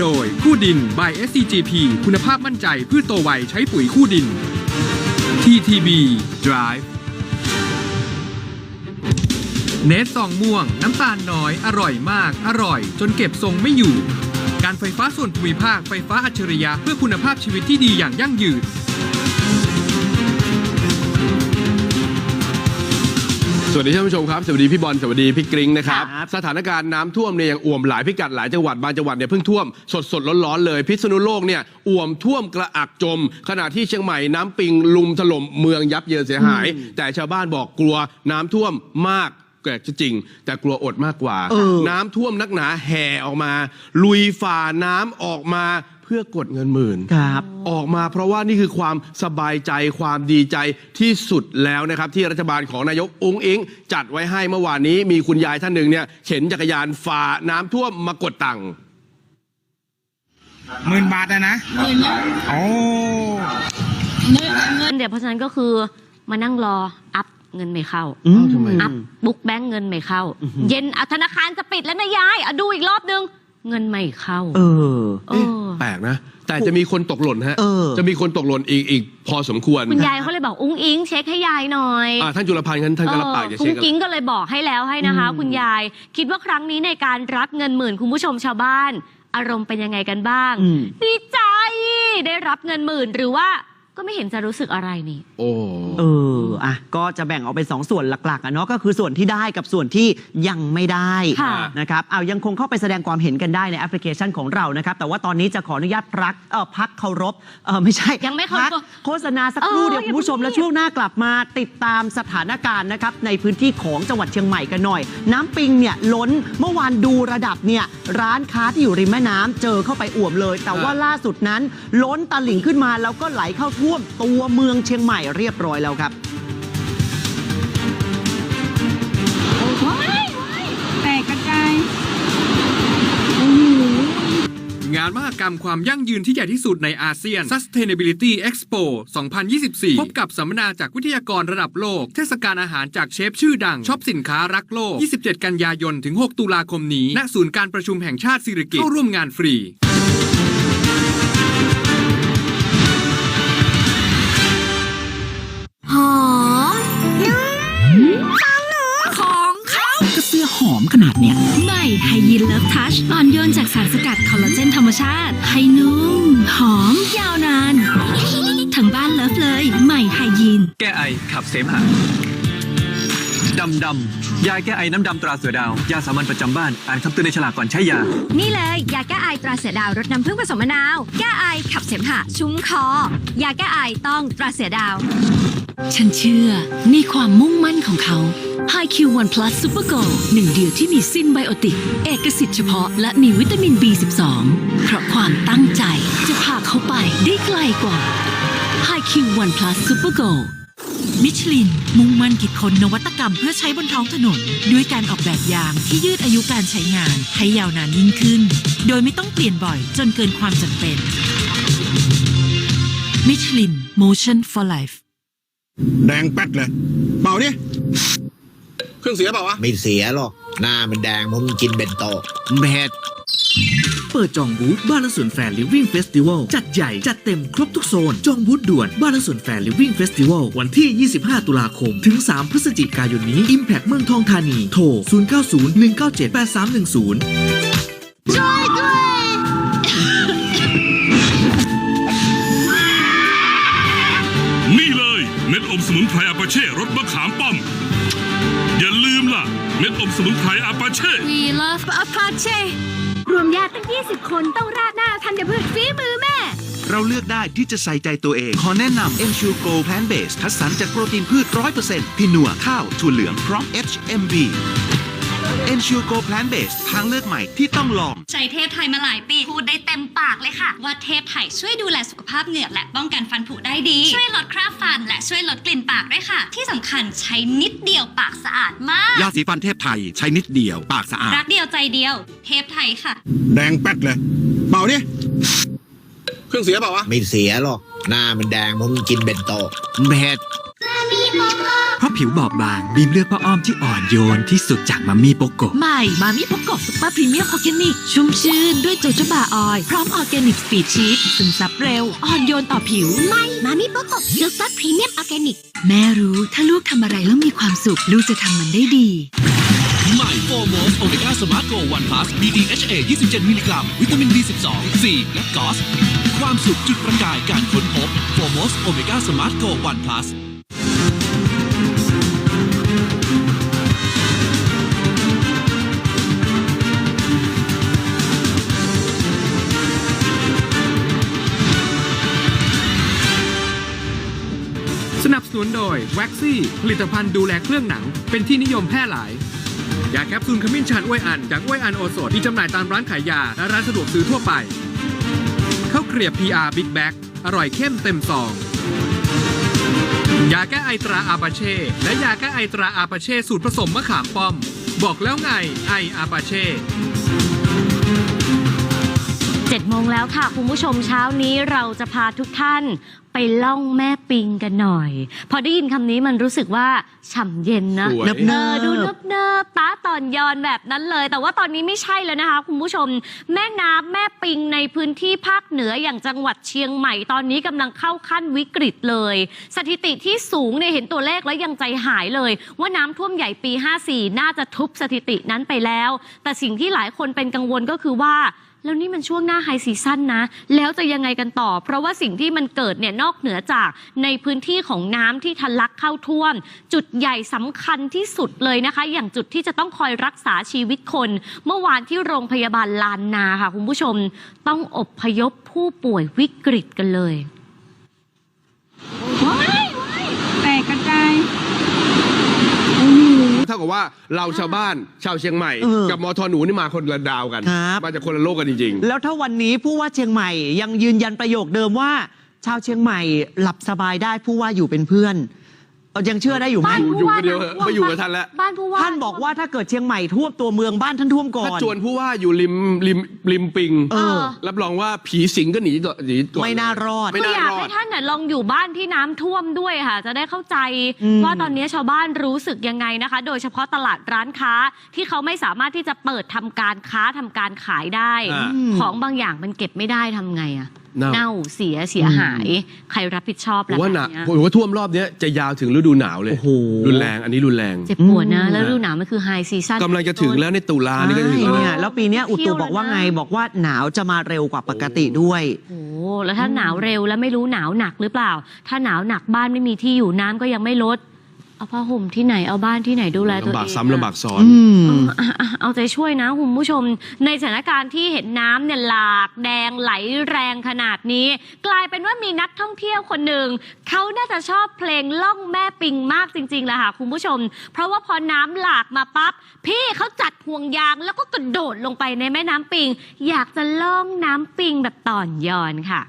โดยคู่ดิน by SCGP คุณภาพมั่นใจพืชโตไวใช้ปุ๋ยคู่ดิน TTB Drive เนสซองม่วง น้ำตาลน้อย อร่อยมาก อร่อย จนเก็บทรงไม่อยู่ การไฟฟ้าส่วนภูมิภาคไฟฟ้าอัจฉริยะเพื่อคุณภาพชีวิตที่ดีอย่างยั่งยืน สวัสดีท่านผู้ชมครับ สวัสดีพี่บอลสวัสดีพี่กริ้งนะครับครับ สถานการณ์น้ำท่วมเนี่ยยังอ่วมหลายพิกัดหลายจังหวัดบางจังหวัดเนี่ยเพิ่งท่วมสดสดๆร้อนๆเลย พิษณุโลกเนี่ยอ่วมท่วมกระอักจม ขณะที่เชียงใหม่น้ำปิงลุมถล่มเมืองยับเยินเสียหาย แต่ชาวบ้านบอกกลัวน้ำท่วมมากเกิดจริง แต่กลัวอดมากกว่าเออน้ำท่วมนักหนาแห่ออกมา ลุยฝ่าน้ำออกมา เพื่อกดเงินหมื่น ครับ ออกมาเพราะว่านี่คือความสบายใจความดีใจที่สุดแล้วนะครับ ที่รัฐบาลของนายกองค์อิง จัดไว้ให้เมื่อวานนี้มีคุณยายท่านหนึ่งเนี่ยเข็นจักรยานฝ่าน้ำท่วมมากดตังค์หมื่นบาทนะนะโอ้เงินเดี๋ยวเพราะฉะนั้นก็คือมานั่งรออัพเงินไม่เข้า อืม ทำไม อัพบุ๊กแบงก์เงินไม่เข้า เย็นอะธนาคารจะปิดแล้วนะยายอะดูอีกรอบนึง เงินไม่เข้า เออ เอเอ๊ะอแป ลกนะ แต่จะมีคนตกหล่นฮะ เออ จะมีคนตกหล่นอีกอีกพอสมควรคุณยายเขาเลยบอกอุ้งอิงเช็คให้ยายหน่อยอ่าท่านจุลพันธ์งั้นท่านก็รับปากจะกุ้เช็งคกิ้งก็เลยบอกให้แล้วให้นะคะอืมคุณยายคิดว่าครั้งนี้ในการรับเงินหมื่นคุณผู้ชมชาวบ้าน อารมณ์เป็นยังไงกันบ้างอืมดีใจได้รับเงินหมื่นหรือว่า ก็ไม่เห็นจะรู้สึกอะไรนี่ โอ้เอออะก็จะแบ่งออกเป็นสองส่วนหลักๆอะเนาะก็คือส่วนที่ได้กับส่วนที่ยังไม่ได้ค่ะ นะครับเอายังคงเข้าไปแสดงความเห็นกันได้ในแอปพลิเคชันของเรานะครับ แต่ว่าตอนนี้จะขออนุญาตพักเออพักเคารพเออไม่ใช่ยังไม่เคารพพักโฆษณาสักครู่เออเดียวอย่าคุณผู้ชมเพิ่ง และช่วงหน้ากลับมาติดตามสถานการณ์นะครับในพื้นที่ของจังหวัดเชียงใหม่กันหน่อย น้ำปิงเนี่ยล้นเมื่อวานดูระดับเนี่ยร้านค้าที่อยู่ริมแม่น้ำเจอเข้าไปอ่วมเลย แต่ว่าล่าสุดนั้น ล้นตลิ่งขึ้นมาแล้วก็ไหลเข้าท่วมตัวเมืองเชียงใหม่เรียบร้อยแล้วครับแตกกระจายงานมหกรรมความยั่งยืนที่ใหญ่ที่สุดในอาเซียน Sustainability Expo 2024 พบกับสัมมนาจากวิทยากรระดับโลก เทศกาลอาหารจากเชฟชื่อดัง ช็อปสินค้ารักโลก 27 กันยายน ถึง 6 ตุลาคมนี้ ณ ศูนย์การประชุมแห่งชาติสิริกิติ์เข้าร่วมงานฟรี หอมนุ่มฟังหนู ของเขาก็เสื้อหอมขนาดเนี้ยใหม่ไฮยินเลิฟทัชอ่อนโยนจากสารสกัดคอลลาเจนธรรมชาติให้นุ่ม หอม ยาวนาน ทั้งบ้านเลิฟเลย ใหม่ไฮยินแก้ไอขับเสมหะดำดำยาแก้ไอน้ำดำตราเสือดาว ยาสามัญประจำบ้าน อ่านคำเตือนในฉลากก่อนใช้ยา นี่เลยยาแก้ไอตราเสือดาวรสน้ำผึ้งผสมมะนาว แก้ไอขับเสมหะชุ่มคอ ยาแก้ไอต้องตราเสือดาว ฉันเชื่อในความมุ่งมั่นของเขา HiQ One Plus Super Go หนึ่งเดียวที่มีซินไบโอติก เอกสิทธิ์เฉพาะและมีวิตามิน B12 เพราะความตั้งใจจะพาเขาไปได้ไกลกว่า HiQ One Plus Super Go มิชลิน มุ่งมั่นคิดค้นนวัตกรรมเพื่อใช้บนท้องถนน ด้วยการออกแบบยางที่ยืดอายุการใช้งาน ให้ยาวนานยิ่งขึ้น โดยไม่ต้องเปลี่ยนบ่อยจนเกินความจำเป็นมิชลิน Motion for Life แดงแป๊ดเลย เปล่าดิเครื่องเสียเปล่าวะ ไม่เสียหรอก หน้ามันแดงเพราะมันกินเบนโตะเผ็ดเปิดจองบูธบ้านและสวนแฟร์ลิฟวิ่งเฟสติวัลจัดใหญ่ จัดเต็มครบทุกโซน จองบูธด่วนบ้านและสวนแฟร์ลิฟวิ่งเฟสติวัลวันที่ 25 ตุลาคม ถึง 3 พฤศจิกายนนี้ Impact เมืองทองธานี โทร 0901978310 เลยเม็ดอมสมุนไพรอาปาเช่รสมะขามป้อม อย่าลืมล่ะ เม็ดอมสมุนไพรอาปาเช่ We love Apache รวมญาติตั้ง 20 คนต้องราดหน้าทันยพืชฝีมือแม่ เราเลือกได้ที่จะใส่ใจตัวเอง ขอแนะนำ e n s u r e Go Plant Base คัดสรรจากโปรตีนพืช 100%ที่นัวข้าวถั่วเหลืองพร้อม HMB e n s u r e Go Plant Base ทางเลือกใหม่ที่ต้องลอง ใช้เทพไทยมาหลายปี พูดได้เต็มปากเลยค่ะ ว่าเทพไทยช่วยดูแลสุขภาพเหงือกและป้องกันฟันผุได้ดี ช่วยลดคราบฟัน และช่วยลดกลิ่นปากด้วยค่ะ ที่สำคัญใช้นิดเดียวปากสะอาดมาก ยาสีฟันเทพไทยใช้นิดเดียวปากสะอาด รักเดียวใจเดียว เทพไทยค่ะ แดงแป๊ดเลย เปล่าดิเครื่องเสียเปล่าวะไม่เสียหรอกหน้ามันแดงเพราะมันกินเบนโตะเผ็ด ราะผิวบอบบางบีมเลือกผ้าอ้อมที่อ่อนโยนที่สุดจากมัมมี่โปโกใหม่มามิโปโกซุปเปอร์พรีเมียมออร์แกนิก ชุ่มชื่นด้วยโจโจบาออยล์พร้อมออร์แกนิกสปีดชีสซึมซับเร็ว อ่อนโยนต่อผิว ไม่มามิโปโกซุปเปอร์พรีเมียมออร์แกนิก แม่รู้ถ้าลูกทำอะไรแล้วมีความสุข ลูกจะทำมันได้ดี ใหม่โฟโมสโอเมก้าสมาร์ทโกวันพลัส BDHA 27 มิลลิกรัม วิตามิน B12 C และกอสความสุขจุดประกายการค้นพบโฟโมสโอเมก้าสมาร์ทโกวันพลัส นุนโดย w a x ซี่ผลิตภัณฑ์ดูแลเครื่องหนัง เป็นที่นิยมแพร่หลาย ยาแคปซูลขมิ้นชันอ้วยอันจากอ้วยอันโอสถมีจำหน่ายตามร้านขายยา และร้านสะดวกซื้อทั่วไปข้าวเกรียบ PR Big Bag อร่อยเข้มเต็มซอง ยาแก้ไอตราอาปาเช่ และยาแก้ไอตราอาปาเช่สูตรผสมมะขามป้อม บอกแล้วไงไออาปาเช่ 7โมงแล้วค่ะ คุณผู้ชมเช้านี้เราจะพาทุกท่านไปล่องแม่ปิงกันหน่อย พอได้ยินคำนี้มันรู้สึกว่าฉ่ำเย็นนะสวย เออดูเนิบเนิบป้าตอนยอนแบบนั้นเลย แต่ว่าตอนนี้ไม่ใช่แล้วนะคะ คุณผู้ชม แม่น้ำแม่ปิงในพื้นที่ภาคเหนืออย่างจังหวัดเชียงใหม่ตอนนี้กำลังเข้าขั้นวิกฤตเลย สถิติที่สูงเนี่ยเห็นตัวเลขแล้วยังใจหายเลย ว่าน้ำท่วมใหญ่ปี 54 น่าจะทุบสถิตินั้นไปแล้ว แต่สิ่งที่หลายคนเป็นกังวลก็คือว่า แล้วนี่มันช่วงหน้าไฮซีซั่นนะ แล้วจะยังไงกันต่อ เพราะว่าสิ่งที่มันเกิดเนี่ยนอกเหนือจากในพื้นที่ของน้ำที่ทะลักเข้าท่วม จุดใหญ่สำคัญที่สุดเลยนะคะ อย่างจุดที่จะต้องคอยรักษาชีวิตคน เมื่อวานที่โรงพยาบาลลานนาค่ะคุณผู้ชม ต้องอบพยพผู้ป่วยวิกฤตกันเลย แตกกระจาย เท่ากับว่าเราชาวบ้านชาวเชียงใหม่ เออกับมอทอหนูนี่มาคนละดาวกัน ครับ มาจากคนละโลกกันจริง แล้วถ้าวันนี้ผู้ว่าเชียงใหม่ยังยืนยันประโยคเดิมว่า ชาวเชียงใหม่หลับสบายได้ผู้ว่าอยู่เป็นเพื่อน เอ่อยังเชื่อได้อยู่ไหมบ้านอยู่อยู่คนเดียวเหอะไม่อยู่กับท่านแล้ว บ้านผู้ว่าท่านบอกว่าถ้าเกิดเชียงใหม่ท่วมตัวเมืองบ้านท่านท่วมก่อถ้านจวนผู้ว่าอยู่ริมริมริมปิง เออ รับรองว่าผีสิงก็หนีต่อหนีก่อน ไม่น่ารอด ไม่ก็น่าอยากรอให้ดท่านน่ะลองอยู่บ้านที่น้ำท่วมด้วยค่ะ จะได้เข้าใจอืม ว่าตอนนี้ชาวบ้านรู้สึกยังไงนะคะ โดยเฉพาะตลาดร้านค้าที่เขาไม่สามารถที่จะเปิดทำการค้าทำการขายได้ อ่า ของบางอย่างมันเก็บไม่ได้ทำไงอะ เน่าเน่าเสียเสียหาย ใครรับผิดชอบผมล่ะว่าแบหนักบเนี้ยผมว่าท่วมรอบเนี้ยจะยาวถึงฤดูหนาวเลย โอ้โห รุนแรงอันนี้รุนแรง เจ็บปวดนะอืมแล้วฤดูหนาวมันคือไฮซีซั่น กำลังจะถึงแล้วในตุลานี่ก็จะถึงใช่แล้วเนี่ยแล้วปีเนี้ยอุตุบอกว่าไงบอกว่าหนาวจะมาเร็วกว่าปกติด้วย โอ้โหแล้วถ้าหนาวเร็วแล้วไม่รู้หนาวหนักหรือเปล่า ถ้าหนาวหนักบ้านไม่มีที่อยู่น้ำก็ยังไม่ลด เอาผ้าห่มที่ไหนเอาบ้านที่ไหนดูแลตัวเองลำบากอะซ้ำลำบากซ้อนอืมเอออะอะเอาใจช่วยนะคุณผู้ชม ในสถานการณ์ที่เห็นน้ำเนี่ยหลากแดงไหลแรงขนาดนี้ กลายเป็นว่ามีนักท่องเที่ยวคนหนึ่งเขาน่าจะชอบเพลงล่องแม่ปิงมากจริงๆแหละค่ะคุณผู้ชม เพราะว่าพอน้ำหลากมาปั๊บพี่เขาจัดห่วงยางแล้วก็กระโดดลงไปในแม่น้ำปิง อยากจะล่องน้ำปิงแบบต่อนยอนค่ะ